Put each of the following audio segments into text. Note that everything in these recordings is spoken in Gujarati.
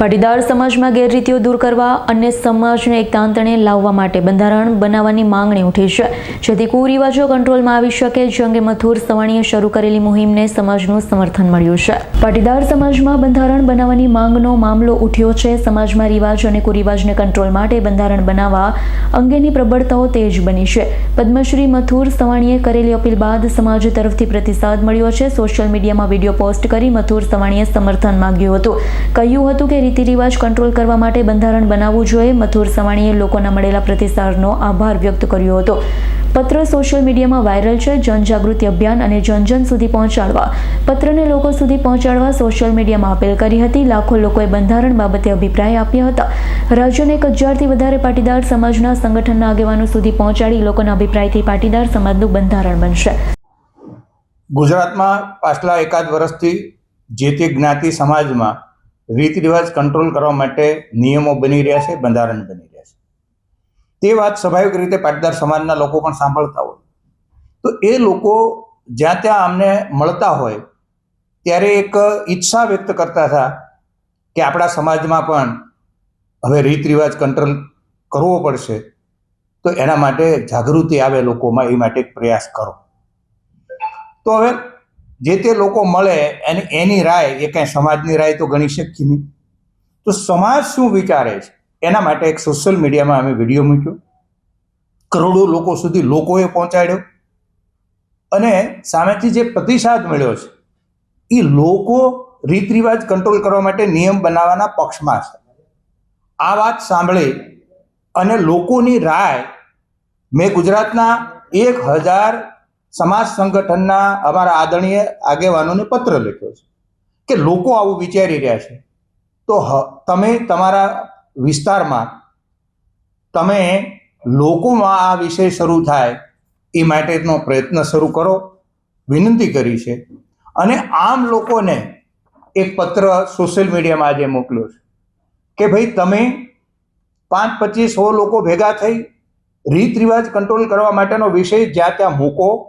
પાટીદાર સમાજમાં ગેરરીતિઓ દૂર કરવા અને સમાજને એકતાંતણે લાવવા માટે બંધારણ બનાવવાની માંગણી ઉઠી છે. જેથી કુરિવાજો કંટ્રોલમાં આવી શકે જે અંગે મથુર સવાણીએ શરૂ કરેલી મુહિમને સમાજનું સમર્થન મળ્યું છે. પાટીદાર સમાજમાં બંધારણ બનાવવાની માંગનો મામલો ઉઠ્યો છે. સમાજમાં રિવાજ અને કુરિવાજને કંટ્રોલ માટે બંધારણ બનાવવા અંગેની પ્રબળતાઓ તેજ બની છે. પદ્મશ્રી મથુર સવાણીએ કરેલી અપીલ બાદ સમાજ તરફથી પ્રતિસાદ મળ્યો છે. સોશિયલ મીડિયામાં વીડિયો પોસ્ટ કરી મથુર સવાણીએ સમર્થન માંગ્યું હતું. કહ્યું હતું કે રીતિ કંટ્રોલ કરવા માટે બંધારણ બનાવવું જોઈએ. મથુર સવાણીએ લોકોના મળેલા પ્રતિસાદનો આભાર વ્યક્ત કર્યો હતો. પત્ર સોશિયલ મીડિયામાં વાયરલ છે. જનજાગૃતિ અભિયાન અને જનજન સુધી પહોંચાડવા. પત્રને લોકો સુધી પહોંચાડવા સોશિયલ મીડિયામાં અપીલ કરી હતી. લાખો લોકોએ બંધારણ બાબતે અભિપ્રાય આપ્યા હતા. રાજ્યના એક હજારથી વધારે પાટીદાર સમાજના સંગઠનના આગેવાનો સુધી પહોંચાડી લોકોના અભિપ્રાયથી પાટીદાર સમાજનું બંધારણ બનશે. ગુજરાતમાં પાછલા એકાદ વર્ષથી જે તે જ્ઞાતિ સમાજમાં રીત રિવાજ કંટ્રોલ કરવા માટે નિયમો બની રહ્યા છે, બંધારણ બની રહ્યા છે. તે વાત સ્વાભાવિક રીતે પાટીદાર સમાજના લોકો પણ સાંભળતા હોય. તો એ લોકો જ્યાં ત્યાં અમને મળતા હોય, ત્યારે એક ઈચ્છા વ્યક્ત કરતા હતા કે આપણા સમાજમાં પણ હવે રીત રિવાજ કંટ્રોલ કરવો પડશે, તો એના માટે જાગૃતિ આવે લોકોમાં, એ માટે એક પ્રયાસ કરો. તો હવે જે તે લોકો મળે અને એની રાય, એ કાંઈ સમાજની રાય તો ગણી શકીએ નહીં. તો સમાજ શું વિચારે છે? એના માટે એક સોશિયલ મીડિયામાં અમે વીડિયો મૂક્યો. કરોડો લોકો સુધી લોકોએ પહોંચાડ્યો. અને સામેથી જે પ્રતિસાદ મળ્યો છે એ લોકો રીત રિવાજ કંટ્રોલ કરવા માટે નિયમ બનાવવાના પક્ષમાં છે. આ વાત સાંભળી અને લોકોની રાય, મેં ગુજરાતના એક હજાર સમાજ સંગઠનના અમારા આદરણીય આગેવાનોને પત્ર લખ્યો છે કે લોકો આવું વિચારી રહ્યા છે. તો હ- તમે તમારા વિસ્તારમાં, તમે લોકોમાં આ વિષય શરૂ થાય એ માટેનો પ્રયત્ન શરૂ કરો, વિનંતી કરી છે. અને આમ લોકોને એક પત્ર સોશિયલ મીડિયામાં આજે મોકલ્યો છે કે ભાઈ તમે પાંચ પચીસ સો લોકો ભેગા થઈ રીત રિવાજ કંટ્રોલ કરવા માટેનો વિષય જ્યાં ત્યાં મૂકો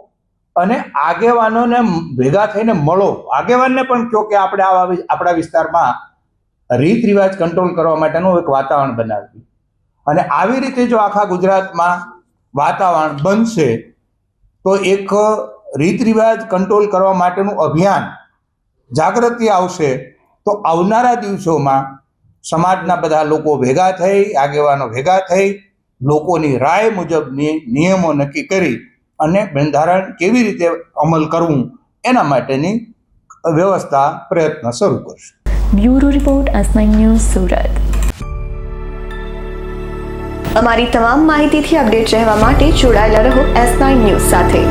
અને આગેવાનોને ભેગા થઈને મળો. આગેવાનને પણ કહો કે આપણે આવા આપણા વિસ્તારમાં રીત રિવાજ કંટ્રોલ કરવા માટેનું એક વાતાવરણ બનાવ્યું. અને આવી રીતે જો આખા ગુજરાતમાં વાતાવરણ બનશે, તો એક રીત રિવાજ કંટ્રોલ કરવા માટેનું અભિયાન જાગૃતિ આવશે, તો આવનારા દિવસોમાં સમાજના બધા લોકો ભેગા થઈ, આગેવાનો ભેગા થઈ, લોકોની રાય મુજબની નિયમો નક્કી કરી અને બંધારણ કેવી રીતે અમલ કરવું એના માટેની વ્યવસ્થા પ્રયત્ન શરૂ કરશે. Bureau report nine news Surat. અમારી તમામ માહિતીથી અપડેટ રહેવા માટે જોડાયેલા રહો એસ નાઇન ન્યૂઝ સાથે.